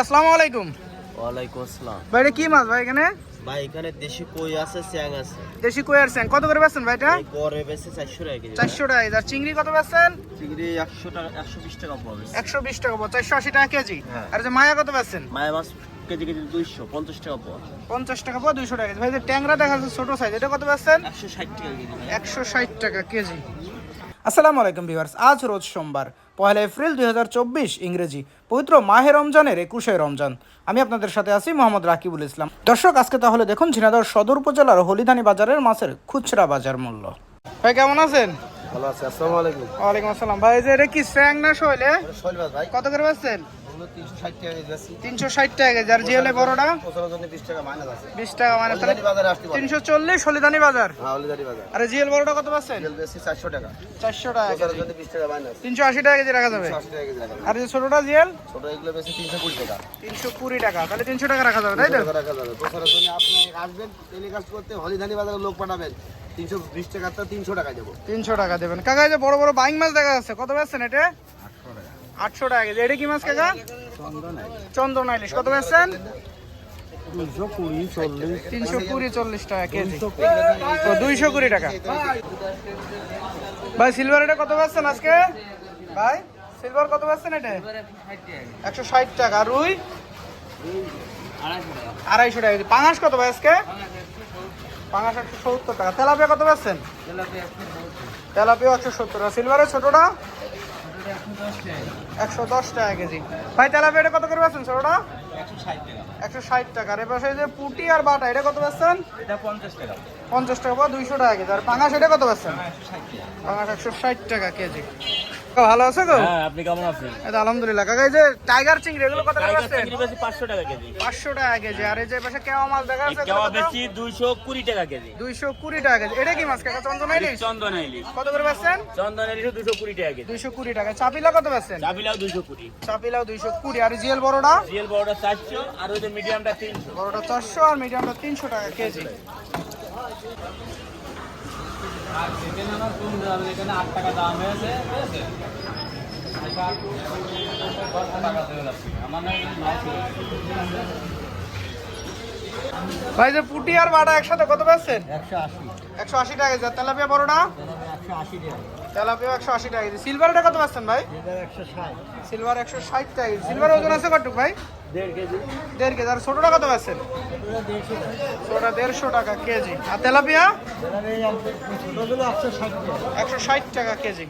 আসসালামু আলাইকুম। ওয়ালাইকুম আসসালাম। ভাই এটা কি মাছ ভাই এখানে? ভাই এখানে দেশি কই আছে চ্যাং আছে। দেশি কই আর স্যাং। কত করে বেচছেন ভাই এটা? গড়ে বেশি চারশো টাকা কেজি। চারশো টাকা। আর চিংড়ি কত বেচছেন? চিংড়ি একশো টাকা একশো বিশ টাকা পাবে একশো বিশ টাকা পড় চারশো আশি টাকা কেজি। হ্যাঁ। আর যে মায়া কত বেচছেন? মায়া মাছ কেজি কেজি দুইশো পঞ্চাশ টাকা পাওয়া পঞ্চাশ টাকা পর দুইশো টাকা কেজি। ভাই যে ট্যাংরা দেখা যাচ্ছে ছোট সাইজ এটা কত বেচছেন? একশো ষাট টাকা কেজি। ভাই একশো ষাট টাকা কেজি। আসসালামু আলাইকুম ভিউয়ার্স আজ রোজ সোমবার পয়লা এপ্রিল দুই হাজার চব্বিশ ইংরেজি পবিত্র মাহে রমজানের একুশে রমজান। আমি আপনাদের সাথে আছি মোহাম্মদ রাকিবুল ইসলাম। দর্শক আজকে তাহলে দেখুন ঝিনাদর সদর উপজেলার হলিধানি বাজারের মাছের খুচরা বাজার মূল্য। ভাই কেমন আছেন? ভালো আছি আসসালামু আলাইকুম। ওয়ালাইকুম আসসালাম। ভাই যে এটা কি স্যাং না শৈলে কত করে ওগুলো তিনশো ষাট টাকা বড়টা? বিশ টাকা মাইনাস আছে। বিশ টাকা মানে তাহলে বাজারে আসতে তিনশো চল্লিশ হলিদানি বাজার হ্যাঁ আর জিএল বড়টা কত পাচ্ছেন? চারশো টাকা। চারশো টাকা তিনশো আশি টাকা কেজি রাখা যাবে। আর যে ছোটটা জিএল ছোট এগুলো বেশি তিনশো কুড়ি টাকা। তিনশো কুড়ি টাকা। তাহলে তিনশো টাকা রাখা যাবে তাই তো? রাখা যাবে। আপনি আসবেন টেলিকাস্ট করতে হলিধানি বাজারে লোক পাঠাবেন। তিনশো বিশ টাকা তিনশো টাকা দেবো। তিনশো টাকা দেবেন। কাকা যে বড় বড় বাইং মাছ দেখা যাচ্ছে কত বেচছেন এটা? আটশো টাকা কেজি। এটা কি মাছ কাকা? চন্দন ইলিশ কত বেচছেন? তিনশো কুড়ি চল্লিশ টাকা কেজি। ও, দুইশো কুড়ি টাকা। ভাই সিলভার এটা কত বেচছেন আজকে? ভাই সিলভার কত বেচছেন এটা? একশো ষাট টাকা। রুই? আড়াইশো টাকা কেজি। পাঙাশ কত ভাই আজকে? পাঙাশ একশো সত্তর টাকা। তেলাপিয়া কত বেচছেন? তেলাপিয়া একশো সত্তর টাকা। সিলভারের ছোটটা? একশো দশ টাকা কেজি। ভাই তেলাপিয়াটা কত করে বেচছেন ছোটটা? একশো ষাট টাকা। এবার সেই যে পুটি আর বাটা এটা কত বেচছেন? এটা পঞ্চাশ টাকা। পঞ্চাশ টাকা বা দুইশো টাকা কেজি। আর পাঙাশ এটা কত পাঙাশ একশো ষাট টাকা কেজি। ভালো আছে হ্যাঁ আপনি কেমন আছেন? এই আলহামদুলিল্লাহ। কাকা এই যে টাইগার চিংড়ি এগুলো কত বেশি টাকা কেজি। পাঁচশো টাকা কেজি। আর এই যে পাশে কেওয়া মাছ দেখা যাচ্ছে কেওয়া বেশি দুইশো কুড়ি টাকা কেজি। দুইশো কুড়ি টাকা কেজি। এটা কি মাছ কাকা চন্দন ইলিশ চন্দন ইলিশ কত করে বেচছেন? চন্দন ইলিশ দুশো কুড়ি টাকা কেজি। দুইশো কুড়ি টাকা। চাপিলা কত বেচছেন? দুশো কুড়ি। চাপিলাও দুইশো কুড়ি। আর জিএল বড়টা? জিএল বড়টা চারশো আর ওই যে মিডিয়ামটা তিনশো। বড়টা চারশো আর মিডিয়ামটা তিনশো টাকা কেজি। আট টাকা দাম হয়েছে ভাই যে পুটি আর বাটা একসাথে কত বেচছেন? একশো আশি। টাকা আর তেলাপিয়া বড়টা? তেলাপিয়া একশো আশি টাকা সিলভারটা কত বেচছেন ভাই? একশো সিলভার একশো ষাট টাকা সিলভার ওজন আছে কটুক ভাই? দেড় কেজি। দেড় কেজি। আর ছোটটা কত তো দেড়শো ছোটটা দেড়শো টাকা কেজি। আর তেলাপিয়া? ছোটগুলো একশো ষাট একশো ষাট টাকা কেজি।